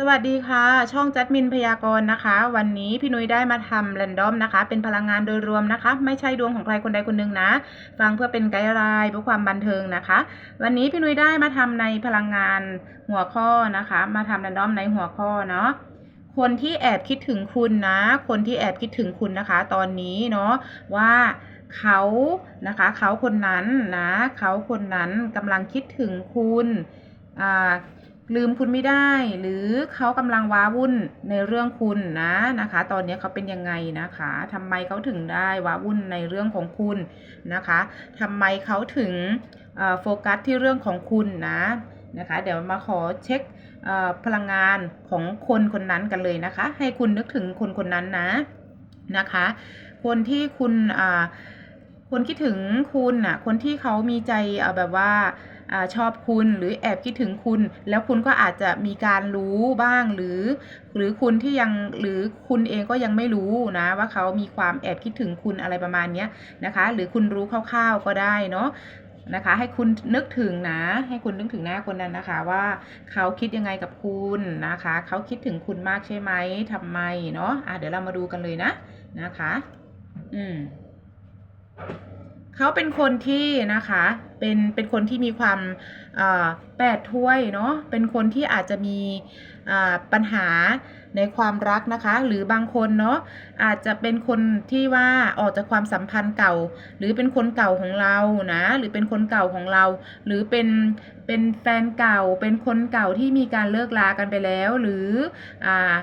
สวัสดีค่ะ ช่องจัดมินพยากรณ์นะคะ วันนี้พี่นุ้ยได้มาทำแรนดอมนะคะ เป็นพลังงานโดยรวมนะคะ ไม่ใช่ดวงของใครคนใดคนหนึ่งนะ ฟังเพื่อเป็นไกด์ไลน์เพื่อความบันเทิงนะคะ วันนี้พี่นุ้ยได้มาทำในพลังงานหัวข้อนะคะ มาทำแรนดอมในหัวข้อเนาะคนที่แอบคิดถึงคุณนะ คนที่แอบคิดถึงคุณนะคะ ตอนนี้เนาะว่าเขานะคะเขาคนนั้นนะเขาคนนั้นกำลังคิดถึงคุณอ่า ลืมคุณไม่ได้ หรือเขากำลังว้าวุ่นในเรื่องคุณนะนะคะ ตอนนี้เขาเป็นยังไงนะคะทำไมเขาถึงได้ว้าวุ่นในเรื่องของคุณนะคะทำไมเขาถึงโฟกัสที่เรื่องของคุณนะนะคะ เดี๋ยวมาขอเช็คพลังงานของคนคนนั้นกันเลยนะคะ ให้คุณนึกถึงคนคนนั้นนะนะคะ คนที่คุณคนคิดถึงคุณน่ะคนที่เขามีใจแบบว่า อชอบคุณหรือแอบคิดถึงคุณ แล้วคุณก็อาจจะมีการรู้บ้างหรือ หรือคุณที่ยังหรือคุณเองก็ยังไม่รู้นะว่าเขามีความแอบคิดถึงคุณอะไรประมาณนี้นะคะ หรือคุณรู้คร่าวๆก็ได้เนาะนะคะให้คุณนึกถึงนะ ให้คุณนึกถึงหน้าคนนั้นนะคะ ว่าเขาคิดยังไงกับคุณนะคะ เขาคิดถึงคุณมากใช่ไหมทำไมเนาะอะเดี๋ยวเรามาดูกันเลยนะนะคะ อืม เขาเป็นคนที่นะคะเป็นเป็นคนที่มีความแปดถ้วยเนาะเป็นคนที่อาจจะมีปัญหาในความรักนะคะ หรือบางคนเนาะอาจจะเป็นคนที่ว่าออกจากความสัมพันธ์เก่า หรือเป็นคนเก่าของเรานะหรือเป็นคนเก่าของเรา หรือเป็นเป็นแฟนเก่า เป็นคนเก่าที่มีการเลิกลากันไปแล้ว หรืออ่า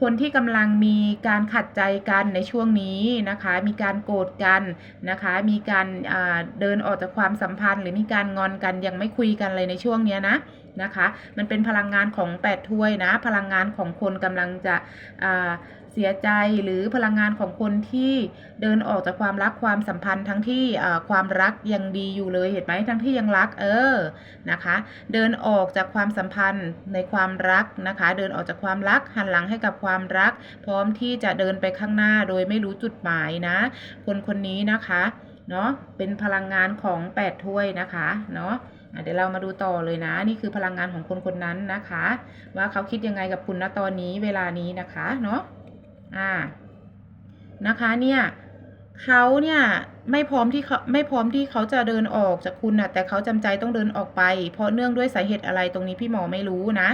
คนที่กำลังมีการขัดใจกันในช่วงนี้นะคะ มีการโกรธกันนะคะ มีการเดินออกจากความสัมพันธ์ หรือมีการงอนกันยังไม่คุยกันเลยในช่วงนี้นะนะคะ มันเป็นพลังงานของแปดถ้วยนะ พลังงานของคนกำลังจะ สียใจหรือพลังงานของคนที่เดินออกจากความรักความสัมพันธ์ทั้งที่ความรักยังดีอยู่เลยเห็นไหมทั้งที่ยังรักเออนะคะ เดินออกจากความสัมพันธ์ในความรักนะคะ เดินออกจากความรักหันหลังให้กับความรัก พร้อมที่จะเดินไปข้างหน้าโดยไม่รู้จุดหมายนะ คนคนนี้นะคะเนาะเป็นพลังงานของแปดถ้วยนะคะเนาะอะเดี๋ยวเรามาดูต่อเลยนะ นี่คือพลังงานของคนคนนั้นนะคะ ว่าเขาคิดยังไงกับคุณณตอนนี้เวลานี้นะคะเนาะ อ่านะคะเนี่ยเขาเนี่ยไม่พร้อมที่เขาไม่พร้อมที่เขาจะเดินออกจากคุณนะแต่เขาจำใจต้องเดินออกไป เพราะเนื่องด้วยสาเหตุอะไรตรงนี้พี่หมอไม่รู้นะ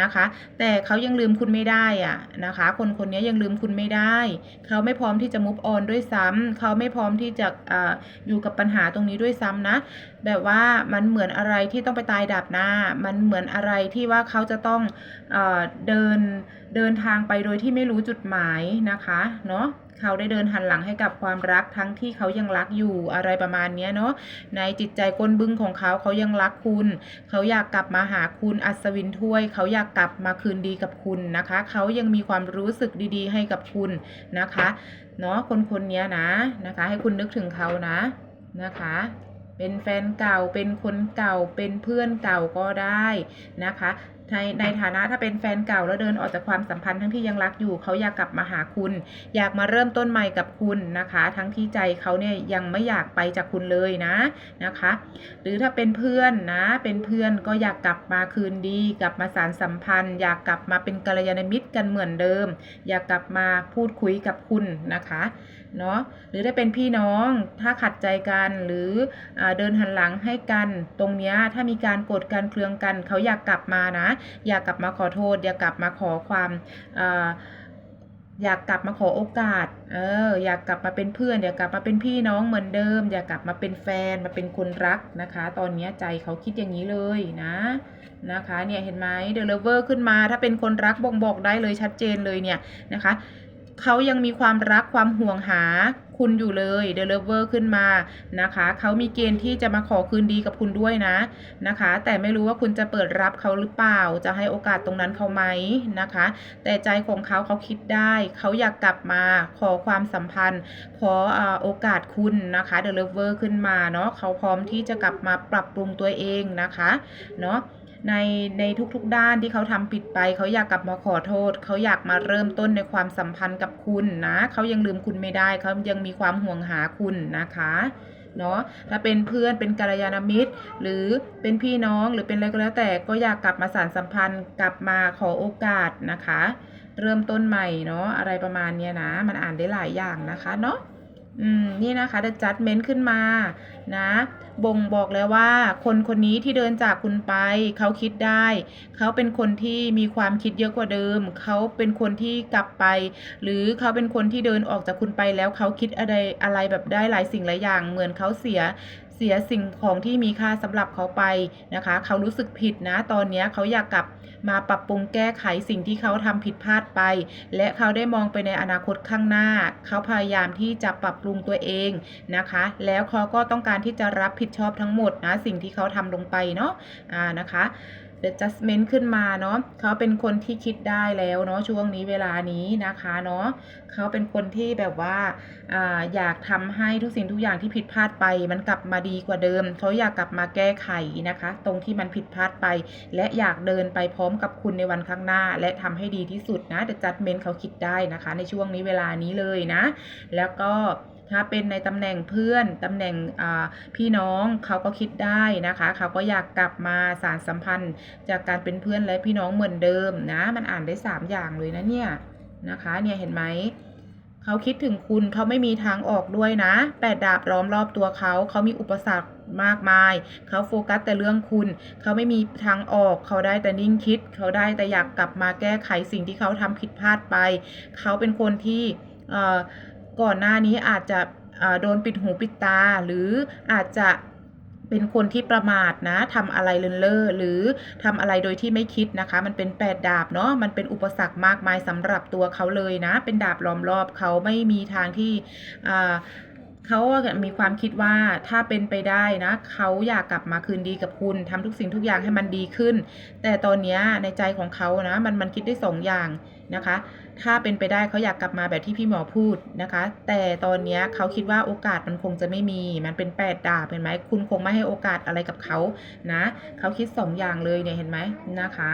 นะคะ แต่เขายังลืมคุณไม่ได้อะนะคะ คนคนนี้ยังลืมคุณไม่ได้ เขาไม่พร้อมที่จะมุฟออนด้วยซ้ำเขาไม่พร้อมที่จะอ่าอยู่กับปัญหาตรงนี้ด้วยซ้ำนะแบบว่ามันเหมือนอะไรที่ต้องไปตายดับหน้า มันเหมือนอะไรที่ว่าเขาจะต้องเอเดินเดินทางไปโดยที่ไม่รู้จุดหมายนะคะเนาะเขาได้เดินหันหลังให้กับความรักทั้งที่เขายังรักอยู่อะไรประมาณนี้เนาะในจิตใจก้นบึ้งของเขาเขายังรักคุณ เขาอยากกลับมาหาคุณอัศวินถ้วย เขาอยากกลับมาคืนดีกับคุณนะคะ เขายังมีความรู้สึกดีๆ ให้กับคุณนะคะเนาะคนคนนี้นะนะคะ ให้คุณนึกถึงเขานะนะคะ เป็นแฟนเก่า เป็นคนเก่า เป็นเพื่อนเก่าก็ได้นะคะในในฐานะถ้าเป็นแฟนเก่าแล้วเดินออกจากความสัมพันธ์ทั้งที่ยังรักอยู่เขาอยากกลับมาหาคุณ อยากมาเริ่มต้นใหม่กับคุณนะคะ ทั้งที่ใจเขาเนี่ยยังไม่อยากไปจากคุณเลยนะนะคะ หรือถ้าเป็นเพื่อนนะ เป็นเพื่อนก็อยากกลับมาคืนดี กลับมาสารสัมพันธ์ อยากกลับมาเป็นกัลยาณมิตรกันเหมือนเดิม อยากกลับมาพูดคุยกับคุณนะคะ เนาะหรือถ้าเป็นพี่น้องถ้าขัดใจกันหรืออเดินหันหลังให้กันตรงเนี้ยถ้ามีการโกรธกันเคืองกัน เขาอยากกลับมานะ อยากกลับมาขอโทษ อยากกลับมาขอความอ่าอยากกลับมาขอโอกาส เออ อยากกลับมาเป็นเพื่อน อยากกลับมาเป็นพี่น้องเหมือนเดิม อยากกลับมาเป็นแฟน มาเป็นคนรักนะคะ ตอนนี้ใจเขาคิดอย่างนี้เลยนะ นะคะ เนี่ยเห็นไหมเดลเวอร์ขึ้นมา ถ้าเป็นคนรักบ่งบอกได้เลยชัดเจนเลยเนี่ยนะคะ เขายังมีความรักความห่วงหาคุณอยู่เลยเดลเวอร์ขึ้นมานะคะ เขามีเกณฑ์ที่จะมาขอคืนดีกับคุณด้วยนะนะคะ แต่ไม่รู้ว่าคุณจะเปิดรับเขาหรือเปล่า จะให้โอกาสตรงนั้นเขาไหมนะคะ แต่ใจของเขาเขาคิดได้ เขาอยากกลับมาขอความสัมพันธ์ ขอโอกาสคุณนะคะเดลเวอร์ขึ้นมาเนาะเขาพร้อมที่จะกลับมาปรับปรุงตัวเองนะคะเนาะ ในในทุกๆด้านที่เขาทำผิดไป เขาอยากกลับมาขอโทษ เขาอยากมาเริ่มต้นในความสัมพันธ์กับคุณนะ เขายังลืมคุณไม่ได้เขายังมีความห่วงหาคุณนะคะเนาะถ้าเป็นเพื่อนเป็นกัลยาณมิตร หรือเป็นพี่น้องหรือเป็นอะไรก็แล้วแต่ก็อยากกลับมาสานสัมพันธ์กลับมาขอโอกาสนะคะ เริ่มต้นใหม่เนาะอะไรประมาณเนี้ยนะ มันอ่านได้หลายอย่างนะคะเนาะอืมนี่นะคะ The Judgment ขึ้นมานะ บ่งบอกแล้วว่า คนคนนี้ที่เดินจากคุณไป เขาคิดได้ เขาเป็นคนที่มีความคิดเยอะกว่าเดิม เขาเป็นคนที่กลับไป หรือเขาเป็นคนที่เดินออกจากคุณไปแล้วเขาคิดอะไรอะไรแบบได้หลายสิ่งหลายอย่าง เหมือนเขาเสีย เสียสิ่งของที่มีค่าสำหรับเขาไปนะคะ เขารู้สึกผิดนะ ตอนนี้เขาอยากกลับมาปรับปรุงแก้ไขสิ่งที่เขาทำผิดพลาดไป และเขาได้มองไปในอนาคตข้างหน้า เขาพยายามที่จะปรับปรุงตัวเองนะคะ แล้วเขาก็ต้องการที่จะรับผิดชอบทั้งหมดนะสิ่งที่เขาทำลงไปเนาะอ่านะคะ Adjustment ขึ้นมาเนาะเขาเป็นคนที่คิดได้แล้วเนาะช่วงนี้เวลานี้นะคะเนาะเขาเป็นคนที่แบบว่าอาอยากทำให้ทุกสิ่งทุกอย่างที่ผิดพลาดไป มันกลับมาดีกว่าเดิม เขาอยากกลับมาแก้ไขนะคะ ตรงที่มันผิดพลาดไป และอยากเดินไปพร้อมกับคุณในวันข้างหน้า และทำให้ดีที่สุดนะ The Judgment เขาคิดได้นะคะ ในช่วงนี้เวลานี้เลยนะ แล้วก็ ถ้าเป็นในตำแหน่งเพื่อนตำแหน่งพี่น้องเขาก็คิดได้นะคะ เขาก็อยากกลับมาสารสัมพันธ์ จากการเป็นเพื่อนและพี่น้องเหมือนเดิมนะ มันอ่านได้ 3 อย่างเลยนะเนี่ยนะคะเนี่ยเห็นไหมเขาคิดถึงคุณเขาไม่มีทางออกด้วยนะแปดดาบล้อมรอบตัวเขาเขามีอุปสรรคมากมาย เขาโฟกัสแต่เรื่องคุณ เขาไม่มีทางออก เขาได้แต่นิ่งคิด เขาได้แต่อยากกลับมาแก้ไขสิ่งที่เขาทำผิดพลาดไป เขาเป็นคนที่ ก่อนหน้านี้อาจจะโดนปิดหูปิดตา หรืออาจจะเป็นคนที่ประมาทนะทำอะไรเลินเล่อหรือทำอะไรโดยที่ไม่คิดนะคะ มันเป็นแปดดาบเนาะมันเป็นอุปสรรคมากมายสำหรับตัวเขาเลยนะ เป็นดาบล้อมรอบเขาไม่มีทางที่เขาอะมีความคิดว่าถ้าเป็นไปได้นะเขาอยากกลับมาคืนดีกับคุณทำทุกสิ่งทุกอย่างให้มันดีขึ้น แต่ตอนนี้ในใจของเขานะมันมันคิดได้สองอย่าง นะคะ ถ้าเป็นไปได้เขาอยากกลับมาแบบที่พี่หมอพูดนะคะ แต่ตอนนี้เขาคิดว่าโอกาสมันคงจะไม่มี มันเป็นแปดดาบเห็นไหมคุณคงไม่ให้โอกาสอะไรกับเขานะเขาคิดสองอย่างเลยเนี่ยเห็นไหมนะคะ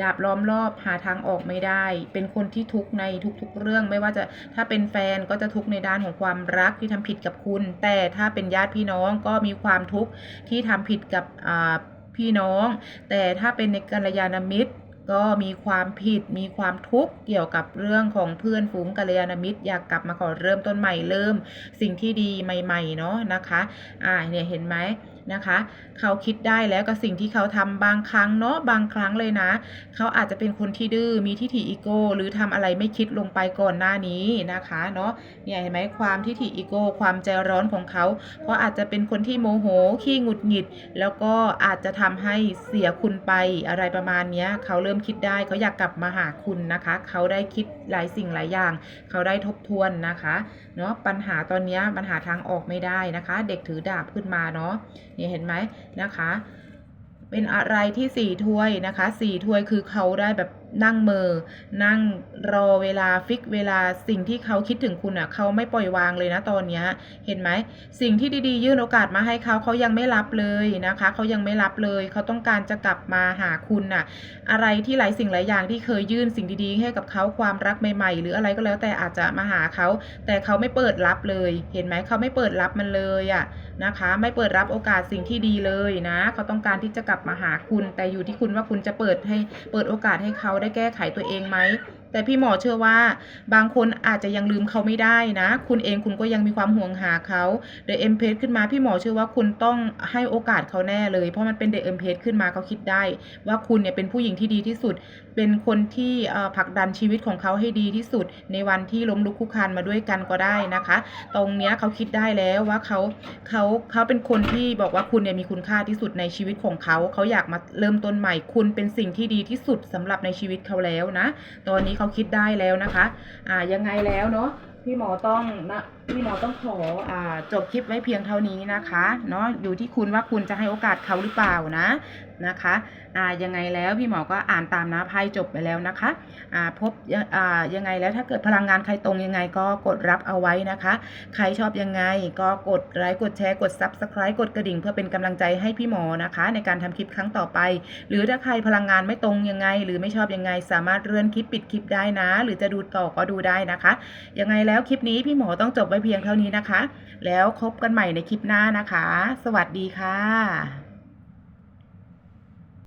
ดาบล้อมรอบหาทางออกไม่ได้ เป็นคนที่ทุกข์ในทุกๆเรื่อง ไม่ว่าจะถ้าเป็นแฟนก็จะทุกข์ในด้านของความรักที่ทำผิดกับคุณ แต่ถ้าเป็นญาติพี่น้องก็มีความทุกข์ที่ทำผิดกับพี่น้อง แต่ถ้าเป็นในกัลยาณมิตร ก็มีความผิดมีความทุกข์เกี่ยวกับเรื่องของเพื่อนฝูงกัลยาณมิตรอยากกลับมาขอเริ่มต้นใหม่เริ่มสิ่งที่ดีใหม่ๆเนาะนะคะอ่าเนี่ยเห็นไหม นะคะ เขาคิดได้แล้วกับสิ่งที่เขาทำบางครั้งเนาะบางครั้งเลยนะ เขาอาจจะเป็นคนที่ดื้อมีทิฏฐิอีโก้หรือทำอะไรไม่คิดลงไปก่อนหน้านี้นะคะเนาะเนี่ยเห็นไหมความทิฏฐิอีโก้ความใจร้อนของเขาเพราะอาจจะเป็นคนที่โมโหขี้หงุดหงิด แล้วก็อาจจะทำให้เสียคุณไปอะไรประมาณเนี้ยเขาเริ่มคิดได้เขาอยากกลับมาหาคุณนะคะ เขาได้คิดหลายสิ่งหลายอย่าง เขาได้ทบทวนนะคะ เนาะปัญหาตอนนี้ปัญหาทางออกไม่ได้นะคะ เด็กถือดาบขึ้นมาเนาะเนี่ยเห็นไหมนะคะ เป็นอะไรที่สี่ถ้วยนะคะสี่ถ้วยคือเขาได้แบบนั่งเมอ นั่งรอเวลาฟิกเวลาสิ่งที่เขาคิดถึงคุณอะ เขาไม่ปล่อยวางเลยนะตอนเนี้ย เห็นไหม สิ่งที่ดีๆ ยื่นโอกาสมาให้เขาเขายังไม่รับเลยนะคะ เขายังไม่รับเลย เขาต้องการจะกลับมาหาคุณน่ะ อะไรที่หลายสิ่งหลายอย่างที่เคยยื่นสิ่งดีๆ ให้กับเขาความรักใหม่ ๆ หรืออะไรก็แล้วแต่อาจจะมาหาเขา แต่เขาไม่เปิดรับเลย เห็นไหมเขาไม่เปิดรับมันเลยอะนะคะ ไม่เปิดรับโอกาสสิ่งที่ดีเลยนะ เขาต้องการที่จะกลับมาหาคุณ แต่อยู่ที่คุณว่าคุณจะเปิดให้เปิดโอกาสให้เขาได้แก้ไขตัวเองไหมแต่พี่หมอเชื่อว่า บางคนอาจจะยังลืมเขาไม่ได้นะ คุณเองคุณก็ยังมีความห่วงหาเขาเดอะเอ็มเพขึ้นมาพี่หมอเชื่อว่าคุณต้องให้โอกาสเขาแน่เลย เพราะมันเป็นเดอะเอ็มเพขึ้นมาเขาคิดได้ ว่าคุณเนี่ยเป็นผู้หญิงที่ดีที่สุด เป็นคนที่ผลักดันชีวิตของเขาให้ดีที่สุด ในวันที่ล้มลุกคุกคานมาด้วยกันก็ได้นะคะ ตรงเนี้ยเขาคิดได้แล้วว่าเขาเขาเขาเป็นคนที่บอกว่าคุณเนี่ยมีคุณค่าที่สุดในชีวิตของเขาเขาอยากมาเริ่มต้นใหม่ คุณเป็นสิ่งที่ดีที่สุดสำหรับในชีวิตเขาแล้วนะ ตอนนี้เขาคิดได้แล้วนะคะ อ่ายังไงแล้วเนาะพี่หมอต้องนะ พี่หมอต้องขออจบคลิปไว้เพียงเท่านี้นะคะเนาะอยู่ที่คุณว่าคุณจะให้โอกาสเขาหรือเปล่านะนะคะอ่ายังไงแล้วพี่หมอก็อ่านตามนะไพ่จบไปแล้วนะคะอ่าพบอ่ายังไงแล้วถ้าเกิดพลังงานใครตรงยังไงก็กดรับเอาไว้นะคะ ใครชอบยังไงก็กดไลค์กดแชร์กด Subscribe กดกระดิ่งเพื่อเป็นกำลังใจให้พี่หมอนะคะ ในการทำคลิปครั้งต่อไป หรือถ้าใครพลังงานไม่ตรงยังไง หรือไม่ชอบยังไง สามารถเลื่อนคลิปปิดคลิปได้นะ หรือจะดูต่อก็ดูได้นะคะยังไงแล้วคลิปนี้พี่หมอต้องจบไว้เพียงเท่านี้นะคะ แล้วพบกันใหม่ในคลิปหน้านะคะ สวัสดีค่ะ